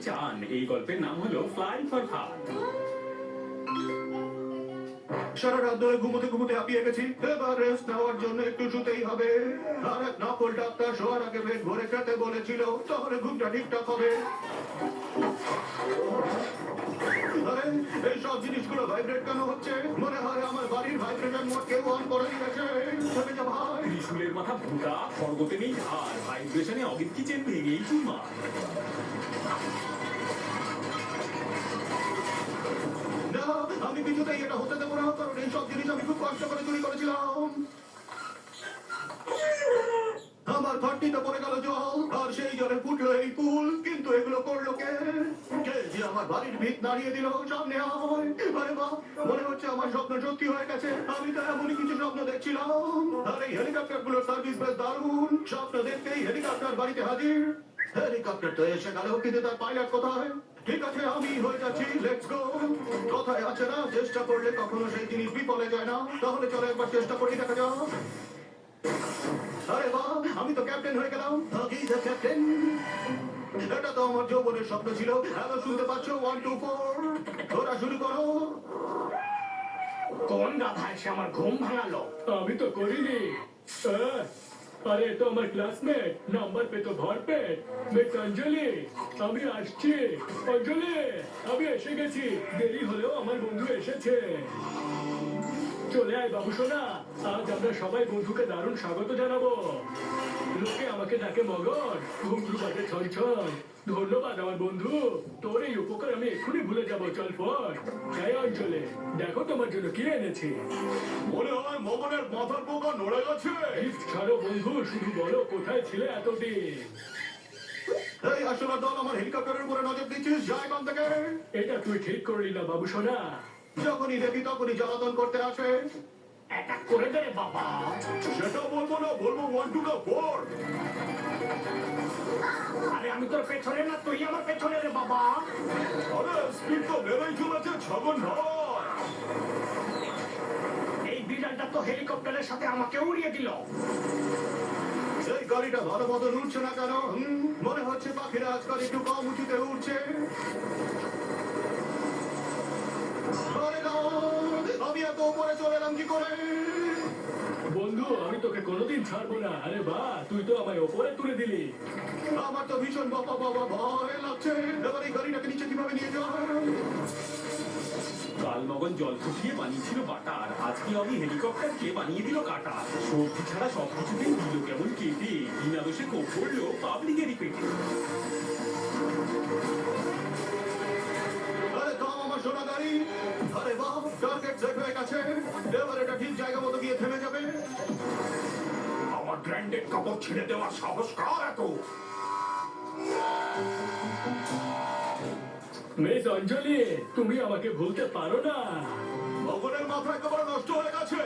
চান। এই গল্পের নাম হলো ফ্লাই ফর ফান সারা রাত ধরে ঘুমোতে ঘুমোতে হাঁপিয়ে গেছি। এবার রেস্ট নেওয়ার জন্য একটু শুতেই হবে। আর এক নকল ডাক্তার শোয়ার আগে পেট ভরে খেতে বলেছিল, তাহলে ঘুমটা ঠিকঠাক হবে। আরে, এই সব জিনিসগুলো ভাইব্রেট কেন হচ্ছে? মনে হয় আমার বাড়ির ভাইব্রেশন মোড কেউ অন করে দিয়েছে চলে যা ভাই। ত্রিশুলের মাথা ভুটা খড়গতে নেই আর ভাইব্রেশনে অগিত কিচেন ভেঙেই চুরমা আমি কিছুতেই এটা হতে দেবো না, কারণ এই সব জিনিস আমি খুব কষ্ট করে চুরি করেছিলাম। আমার ঘরটিতে পড়ে গেল জল, আর সেই জলে ফুটলো এই পুল কিন্তু এগুলো করল কে? কে যে আমার বাড়ির ভিত নাড়িয়ে দিল সামনে বাহ, মনে হচ্ছে আমার স্বপ্ন সত্যি হয়ে গেছে। আমি তো এমনই কিছু স্বপ্ন দেখছিলাম। আর এই হেলিকপ্টারগুলোর সার্ভিস বেশ দারুণ। স্বপ্ন দেখতেই হেলিকপ্টার বাড়িতে হাজির। হেলিকপ্টার তো এসে গেল, কিন্তু তার পাইলট কোথায়? ঠিক আছে আমি হয়ে যাচ্ছি লেটস গো কথায় আছে না চেষ্টা করলে কখনো সেই জিনিস বিফলে যায় না। তাহলে চলো একবার চেষ্টা করে দেখা যাক। আরে বাহ আমি তো ক্যাপ্টেন হয়ে গেলাম। আমি দ্য ক্যাপ্টেন এটা তো আমার যৌবনের স্বপ্ন ছিল। হ্যালো শুনতে পাচ্ছ? ওয়ান টু ফোর ওরা শুরু করো। কোন গাধা এসে আমার ঘুম ভাঙালো? আমি তো করিনি। আরে, তো আমার ক্লাসমেট নাম্বার পে তো ভরপেট মিস অঞ্জলি, আমি আসছি। অঞ্জলি, আমি এসে গেছি। দেরি হলেও আমার বন্ধু এসেছে। চলে আয় বাবু সোনা, আজ আমরা সবাই বন্ধুকে দারুণ স্বাগত জানাব। আমাকে ডাকে মগর ঘুমঘু বাজে ছন ছন ধন্যবাদ আমার বন্ধু। তোর এই উপকার আমি এক্ষুনি ভুলে যাব। চল ফট জয় অঞ্চলে। দেখো তোমার জন্য কি এনেছি। মনে হয় মগনের মাথার পোকা নড়ে গেছে। ছাড়ো বন্ধু শুধু বলো কোথায় ছিলে এতদিন? এই আসলে দল আমার হেলিকপ্টারের উপরে নজর দিচ্ছিস যা এখান থেকে। এটা তুই ঠিক করলি না বাবু সোনা। যখনই দেখি তখনই জ্বালাতন করতে আসে। অ্যাটাক করে দে বাবা। সেটা বলব না বলব ওয়ান টু দা ফোর আরে আমি তোর পেছনে না তুই আমার পেছনে রে বাবা। আরে স্পিড তো বেড়েই চলেছে ছাগল নয়। এই বিড়ালটা তো হেলিকপ্টারের সাথে আমাকে উড়িয়ে দিল। এই গাড়িটা ভালো মতো উঠছে না কেন মনে হচ্ছে পাখিরা আজকাল একটু কম উঁচুতে উঠছে তোকে কোনোদিন ছাড়বো না। আরে বা তুই তো আমায় ওপরে তুলে দিলি। আমার তো ভীষণ বাবা বাবা ভয় লাগছে। এবার এই গাড়িটাকে নিচে কীভাবে নিয়ে যায় কালমগন জল ফুটিয়ে বানিয়েছিল বাটার। আজকে আমি হেলিকপ্টারকে বানিয়ে দিল কাটা সবজি ছাড়া সব কিছুতেই দিল কেমন কেটে। বিনা দোষে কোপ পড়ল পাবলিকেরই পেটে। আরে দাম আমার সোনা গাড়ি। আরে বাহ টার্গেট হয়ে গেছে এবার এটা ঠিক জায়গা মতো গিয়ে থেমে ব্র্যান্ডেড কাপড় ছিঁড়ে দেওয়ার সাহস কার এত? মিস অঞ্জলি তুমি আমাকে ভুলতে পারো না। ভবনের মাথা একেবারে নষ্ট হয়ে গেছে।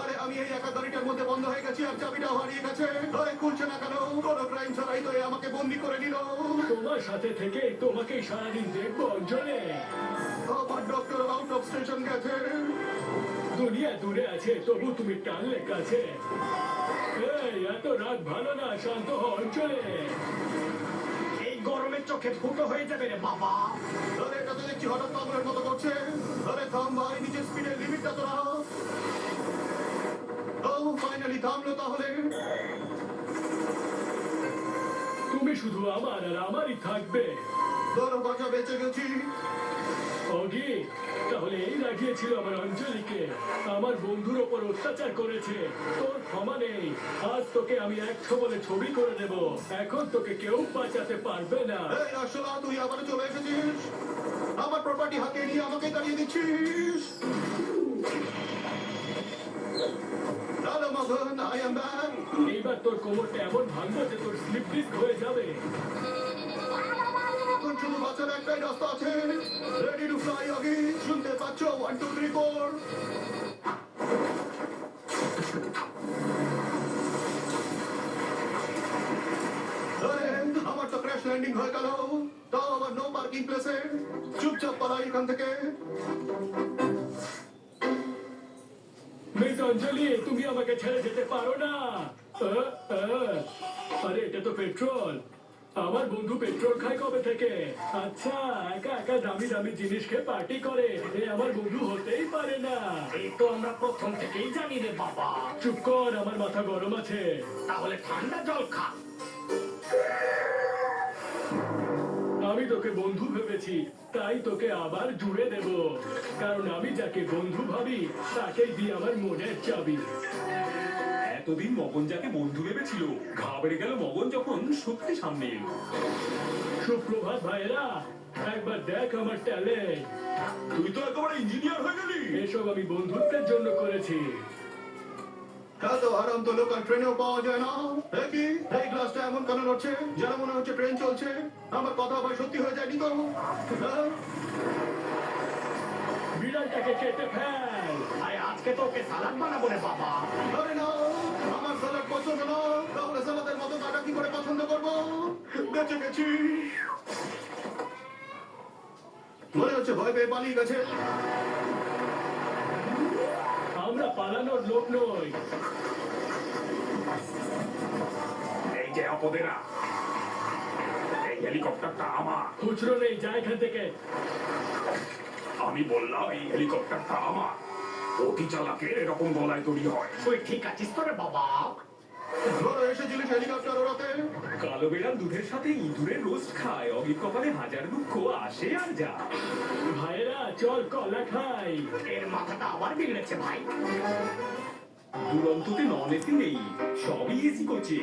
আরে আমি এই একা গাড়িটার মধ্যে বন্ধ হয়ে গেছি আর চাবিটাও হারিয়ে গেছে। আরে খুলছে না কেন? কোনো ক্রাইম ছাড়াই তো আমাকে বন্দি করে নিল। তোমার সাথে থেকে তোমাকে সারাদিন দেখব অঞ্জলি। আমার ডক্টর আউট অফ স্টেশন গেছে। দুনিয়া দূরে আছে তবু তুমি টানলে কাছে। এত রাত ভালো না শান্ত অঞ্চলে এই গরমের চোখে ফুটো হয়ে যাবে রে বাবা। আরে এটা তো দেখছি হঠাৎ পাগলের মতো করছে আরে থাম ভাই নিজের স্পিডের লিমিটটা তো রাখ ও ফাইনালি থামলো তাহলে। তুমি শুধু আমার আর আমারই থাকবে। ধরো বাঁচা বেঁচে গেছি। অগি তাহলে এই রাগিয়েছিল আমার অঞ্জলিকে আমার বন্ধুর ওপর অত্যাচার করেছে। তোর ক্ষমা নেই। আজ তোকে আমি একশো বলে ছবি করে দেব। এখন তোকে কেউ বাঁচাতে পারবে না। এই আসলা তুই আবার চলে এসেছিস? আমার প্রপার্টি হাতে নিয়ে আমাকে দাঁড়িয়ে দিচ্ছিস। Hello Magan I am back এইবার তোর কোমরটা এমন ভাঙবো যে তোর স্লিপ ডিস্ক হয়ে যাবে। এখন শুধু বাঁচার একটাই রাস্তা আছে। রেডি টু ফ্লাই আগে শুনতে পাচ্ছ? ওয়ান টু থ্রি ফোর আমার তো ক্র্যাশ ল্যান্ডিং হয়ে গেল। তাও আবার নো পার্কিং প্লেসে চুপচাপ পালাই এখান থেকে। মিস অঞ্জলি, তুমি আমাকে ছেড়ে যেতে পারো না। আরে, এটা তো পেট্রোল আমার বন্ধু পেট্রোল খায় কবে থেকে? আচ্ছা একা একা দামি দামি জিনিস খেয়ে পার্টি করে। এ আমার বন্ধু হতেই পারে না। এই তো আমরা প্রথম থেকেই জানি রে বাবা। চুপ কর আমার মাথা গরম আছে। তাহলে ঠান্ডা জল খা। আমি তোকে বন্ধু ভেবেছি তাই তোকে আবার জুড়ে দেব। কারণ আমি যাকে বন্ধু ভাবি তাকেই দিয়ে আমার মনের চাবি। এতদিন মগন যাকে বন্ধু ভেবেছিল ঘাবড়ে গেল মগন যখন সত্যি সামনে এলো। সুপ্রভাত ভাইরা একবার দেখ আমার ট্যালেন্ট তুই তো একেবারে ইঞ্জিনিয়ার হয়ে গেলি। এসব আমি বন্ধুত্বের জন্য করেছি। এত আরাম তো লোকাল ট্রেনেও পাওয়া যায় না। দেখি এই গ্লাসটা এমন কেন নড়ছে? যেন মনে হচ্ছে ট্রেন চলছে। আমার কথা আবার সত্যি হয়ে যায়নি তো? হ্যাঁ? বিড়ালটাকে কেটে ফেল। আজকে তোকে সালাদ বানাবো রে বাবা। আরে না। আমার পছন্দ না তাহলে স্যালাদের মতো কাটা কি করে পছন্দ করব বেঁচে গেছি মনে হচ্ছে ভয় পেয়ে পালিয়ে গেছে আমরা পালানোর লোক নই। এই যে অপদেরা এই হেলিকপ্টারটা আমার। খুচরো নেই যা এখান থেকে। আমি বললাম এই হেলিকপ্টারটা আমার। অতি চালাকের এরকম গলায় তৈরি হয়। তুই ঠিক আছিস তো রে বাবা এসেছিলিস হেলিকপ্টার ওড়াতে কালো বেড়াল দুধের সাথে ইঁদুরের রোস্ট খায় অগির কপালে হাজার দুঃখ আসে আর যা ভাইরা চল কলা খাই। এর মাথাটা আবার বিগড়েছে ভাই। দুরন্ততে নন এসি নেই সবই এসি কোচে